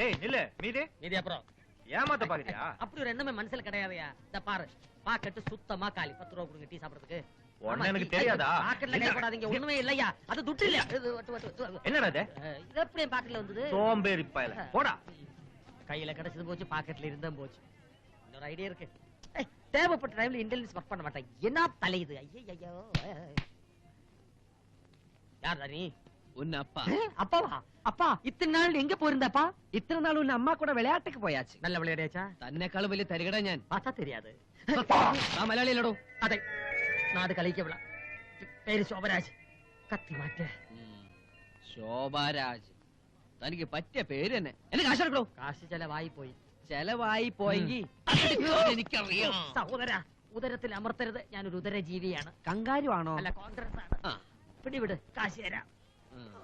டேய் நில்லு. மீதி? மீதி அப்புறம். ஏமாத்த பாக்குறியா? அப்படி ஒரு எண்ணமே மனசுல கிடையாதுயா. இந்த பாரு பாக்கெட்டு சுத்தமா காலி. பத்து ரூபா கொடுங்க டீ சாப்பிடுறதுக்கு. எனக்கு தெரியாதா? பாக்கெட்ல கை போடாதீங்க. ஒண்ணுமே இல்லையா? அது துட்டு இல்ல. என்னடா இது? இது எப்படி பாக்கெட்ல வந்தது? சோம்பேறி பயல போடா. கையில கிடைச்சது போச்சு பாக்கெட்ல இருந்தா போச்சு. இன்னொரு ஐடியா இருக்கு. தேவைப்பட்ட டைம்ல இன்டெலிஜென்ஸ் ஒர்க் பண்ண மாட்டேன். என்ன தலை இது? ஐயோ யார் நீ உன் அப்பா ஏய், அப்பாவா அப்பா இத்தனை நாள் எங்க போயிருந்தப்பா ഇത്ര നാൾ ഉന്ന അമ്മ കൂടെ വിളയാട്ടക്ക് പോയാച്ച് நல்ல விளையாடியாச்சா തന്നെക്കാളും വലിയ തരികട ഞാൻ பார்த்தா தெரியாது ആ മലയാളിയിലടോ അതെ നാട് കളിക്കവിള പേര് ശോഭരാജ് കത്തി മാറ്റ ശോഭാരാജ് തനിക്ക് പറ്റിയ പേര് തന്നെ എന്നെ കാശെടുക്കണോ കാശ് ചെലവായി പോയി ചെലവായി പോയെങ്കിൽ എനിക്കറിയാം സഹോദര ഉദരത്തിൽ അമർത്തരുത് ഞാനൊരു ഉദരജീവിയാണ് കങ്കാരു ആണോ അല്ല കോൺഗ്രസ് ആണ് ആ പിടിവിട് കാശ് തരാം mm.